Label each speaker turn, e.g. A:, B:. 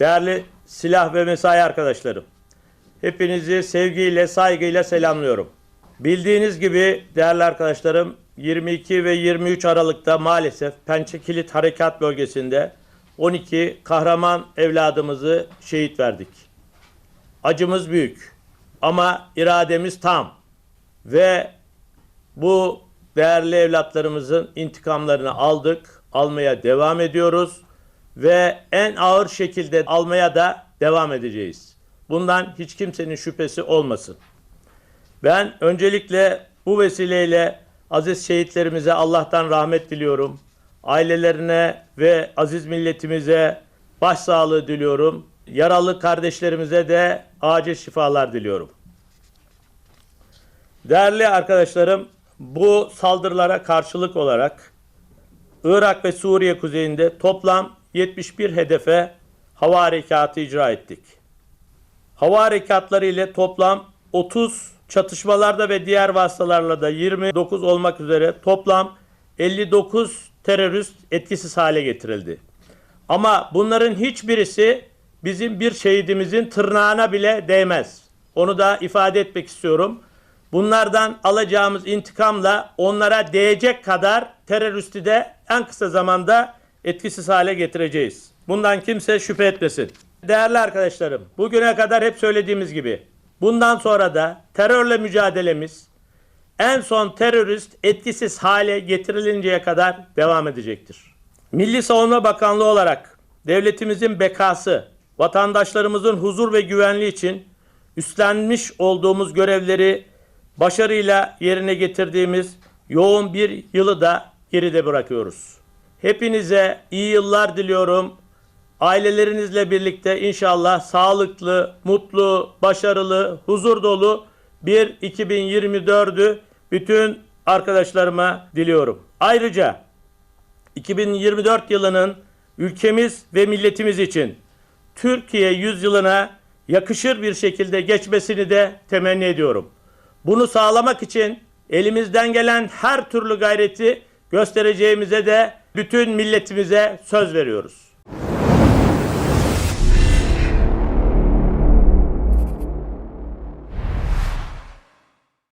A: Değerli silah ve mesai arkadaşlarım. Hepinizi sevgiyle, saygıyla selamlıyorum. Bildiğiniz gibi değerli arkadaşlarım 22 ve 23 Aralık'ta maalesef Pençe Kilit Harekat Bölgesi'nde 12 kahraman evladımızı şehit verdik. Acımız büyük ama irademiz tam ve bu değerli evlatlarımızın intikamlarını aldık, almaya devam ediyoruz ve en ağır şekilde almaya da devam edeceğiz. Bundan hiç kimsenin şüphesi olmasın. Ben öncelikle bu vesileyle aziz şehitlerimize Allah'tan rahmet diliyorum. Ailelerine ve aziz milletimize başsağlığı diliyorum. Yaralı kardeşlerimize de acil şifalar diliyorum. Değerli arkadaşlarım, bu saldırılara karşılık olarak Irak ve Suriye kuzeyinde toplam 71 hedefe hava harekatı icra ettik. Hava harekatları ile toplam 30 çatışmalarda ve diğer vasıtalarla da 29 olmak üzere toplam 59 terörist etkisiz hale getirildi. Ama bunların hiçbirisi bizim bir şehidimizin tırnağına bile değmez. Onu da ifade etmek istiyorum. Bunlardan alacağımız intikamla onlara değecek kadar teröristi de en kısa zamanda etkisiz hale getireceğiz. Bundan kimse şüphe etmesin. Değerli arkadaşlarım, bugüne kadar hep söylediğimiz gibi bundan sonra da terörle mücadelemiz en son terörist etkisiz hale getirilinceye kadar devam edecektir. Milli Savunma Bakanlığı olarak devletimizin bekası, vatandaşlarımızın huzur ve güvenliği için üstlenmiş olduğumuz görevleri başarıyla yerine getirdiğimiz yoğun bir yılı da geride bırakıyoruz. Hepinize iyi yıllar diliyorum. Ailelerinizle birlikte inşallah sağlıklı, mutlu, başarılı, huzur dolu bir 2024'ü bütün arkadaşlarıma diliyorum. Ayrıca 2024 yılının ülkemiz ve milletimiz için Türkiye yüzyılına yakışır bir şekilde geçmesini de temenni ediyorum. Bunu sağlamak için elimizden gelen her türlü gayreti göstereceğimize de bütün milletimize söz veriyoruz.